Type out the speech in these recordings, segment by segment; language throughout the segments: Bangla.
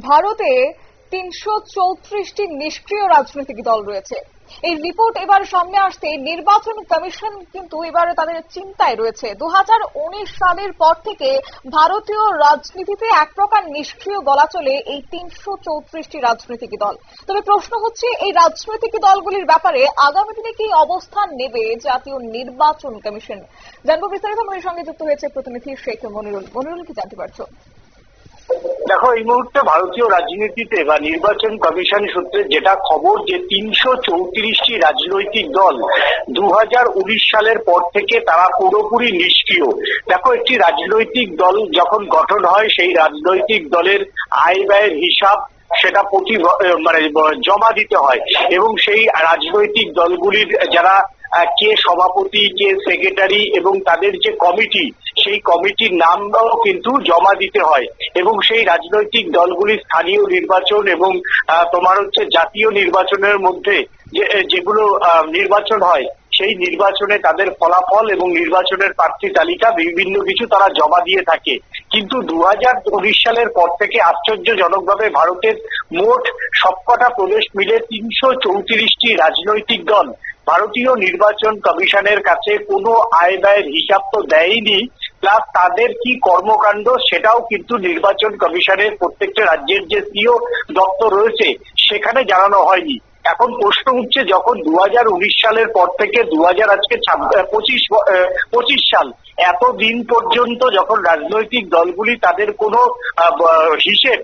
ভারতে তিনশো চৌত্রিশটি নিষ্ক্রিয় রাজনৈতিক দল রয়েছে। এই রিপোর্ট এবার সামনে আসতে নির্বাচন কমিশন কিন্তু এবারে তাদের চিন্তায় রয়েছে। দু হাজার উনিশ সালের পর থেকে ভারতীয় রাজনীতিতে এক প্রকার নিষ্ক্রিয় গলা চলে এই তিনশো চৌত্রিশটি রাজনৈতিক দল। তবে প্রশ্ন হচ্ছে, এই রাজনৈতিক দলগুলির ব্যাপারে আগামী দিনে কি অবস্থান নেবে জাতীয় নির্বাচন কমিশন? জানব বিস্তারিত। আমাদের সঙ্গে যুক্ত হয়েছে প্রতিনিধি শেখ মনিরুল। মনিরুল, কি জানতে পারছ? দেখো, এই মুহূর্তে ভারতীয় রাজনীতিতে বা নির্বাচন কমিশন সূত্রে যেটা খবর যে তিনশো চৌত্রিশটি রাজনৈতিক দল দু হাজার উনিশ সালের পর থেকে তারা পুরোপুরি নিষ্ক্রিয়। দেখো, একটি রাজনৈতিক দল যখন গঠন হয়, সেই রাজনৈতিক দলের আয় ব্যয়ের হিসাব সেটা প্রতি মানে জমা দিতে হয় এবং সেই রাজনৈতিক দলগুলির যারা কে সভাপতি, কে সেক্রেটারি এবং তাদের যে কমিটি সেই কমিটির নামটাও কিন্তু জমা দিতে হয় এবং সেই রাজনৈতিক দলগুলির স্থানীয় নির্বাচন এবং তোমার হচ্ছে জাতীয় নির্বাচনের মধ্যে যেগুলো নির্বাচন হয়, সেই নির্বাচনে তাদের ফলাফল এবং নির্বাচনের প্রার্থী তালিকা বিভিন্ন কিছু তারা জমা দিয়ে থাকে। কিন্তু দু সালের পর থেকে আশ্চর্যজনকভাবে ভারতের মোট সবকটা প্রদেশ মিলে তিনশো চৌত্রিশটি রাজনৈতিক দল ভারতীয় নির্বাচন কমিশনের কাছে কোনো আয় ব্যয়ের হিসাব তো দেয়নি। প্লাস তাদের কি কর্মকাণ্ড সেটাও কিন্তু নির্বাচন কমিশনের প্রত্যেকটা রাজ্যের যে সিও দপ্তর রয়েছে, সেখানে জানানো হয়নি। এখন প্রশ্ন উঠছে যখন দু হাজার উনিশ সালের পর থেকে দু হাজার আজকে পঁচিশ পঁচিশ সাল, এত দিন পর্যন্ত যখন রাজনৈতিক দলগুলি তাদের কোনো হিসেব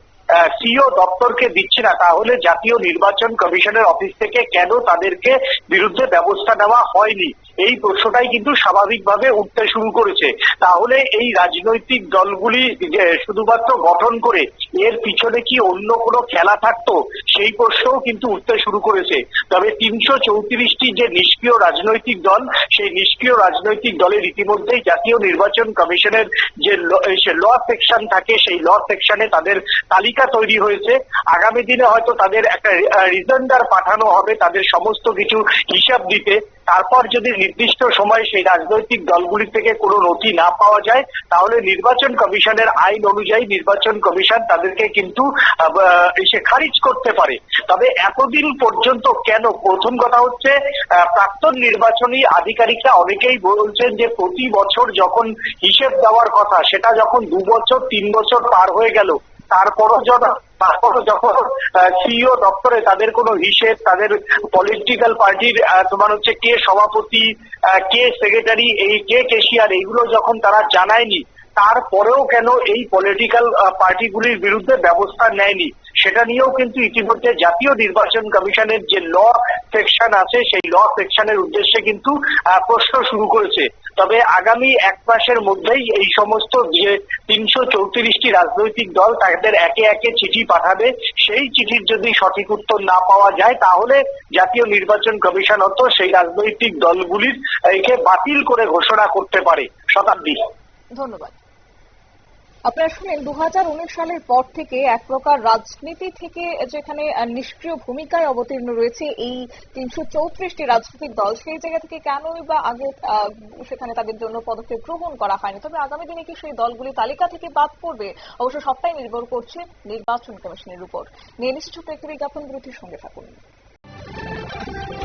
সিও দপ্তরকে দিচ্ছে না, তাহলে জাতীয় নির্বাচন কমিশনের অফিস থেকে কেন তাদেরকে বিরুদ্ধে ব্যবস্থা নেওয়া হয়নি? এই প্রশ্নটাই কিন্তু স্বাভাবিকভাবে উঠতে শুরু করেছে। তাহলে এই রাজনৈতিক দলগুলি শুধুমাত্র গঠন করে এর পিছনে কি অন্য কোনো খেলা থাকতো, সেই প্রশ্নও কিন্তু উঠতে শুরু করেছে। তবে তিনশো চৌত্রিশটি যে নিষ্ক্রিয় রাজনৈতিক দল, সেই নিষ্ক্রিয় রাজনৈতিক দলের ইতিমধ্যেই জাতীয় নির্বাচন কমিশনের যে ল সেকশন থাকে, সেই ল সেকশনে তাদের তালিকা তৈরি হয়েছে। আগামী দিনে হয়তো তাদের একটা রিজেন্ডার পাঠানো হবে, তাদের সমস্ত কিছু হিসাব দিতে। তারপর যদি নির্দিষ্ট সময় সেই রাজনৈতিক দলগুলি থেকে কোনো নথি না পাওয়া যায় তাহলে নির্বাচন কমিশনের আইন অনুযায়ী নির্বাচন কমিশন তাদেরকে কিন্তু আহ, আহ, সে খারিজ করতে পারে। তবে এতদিন পর্যন্ত কেন? প্রথম কথা হচ্ছে প্রাক্তন নির্বাচনী আধিকারিকরা অনেকেই বলছেন যে প্রতি বছর যখন হিসেব দেওয়ার কথা সেটা যখন দু বছর তিন বছর পার হয়ে গেল তারপরও যখন তারপরও যখন সিইও দপ্তরে তাদের কোনো হিসেব, তাদের পলিটিক্যাল পার্টির তোমার হচ্ছে কে সভাপতি কে সেক্রেটারি এই কে কেশিয়ার, এইগুলো যখন তারা জানায়নি, তারপরেও কেন এই পলিটিক্যাল পার্টিগুলির বিরুদ্ধে ব্যবস্থা নেয়নি? সেটা নিয়েও কিন্তু ইতিমধ্যে জাতীয় নির্বাচন কমিশনের যে ল সেকশন আছে, সেই ল সেকশনের উদ্দেশ্যে কিন্তু প্রশ্ন শুরু করেছে। তবে আগামী এক মাসের মধ্যেই এই সমস্ত যে তিনশো চৌত্রিশটি রাজনৈতিক দল তাদের একে একে চিঠি পাঠাবে, সেই চিঠির যদি সঠিক উত্তর না পাওয়া যায়, তাহলে জাতীয় নির্বাচন কমিশন অত সেই রাজনৈতিক দলগুলির একে বাতিল করে ঘোষণা করতে পারে। শতাব্দী। ধন্যবাদ। আপনারা শুনেন দু হাজার উনিশ সালের পর থেকে এক প্রকার রাজনীতি থেকে যেখানে নিষ্ক্রিয় ভূমিকায় অবতীর্ণ রয়েছে এই তিনশো চৌত্রিশটি রাজনৈতিক দল, সেই জায়গা থেকে কেনই বা আগে সেখানে তাদের জন্য পদক্ষেপ গ্রহণ করা হয়নি? তবে আগামী দিনে কি সেই দলগুলি তালিকা থেকে বাদ পড়বে? অবশ্য সবটাই নির্ভর করছে নির্বাচন কমিশনের উপর। নিয়ে নিশ্চিত একটি বিজ্ঞাপন বিরতির সঙ্গে থাকুন।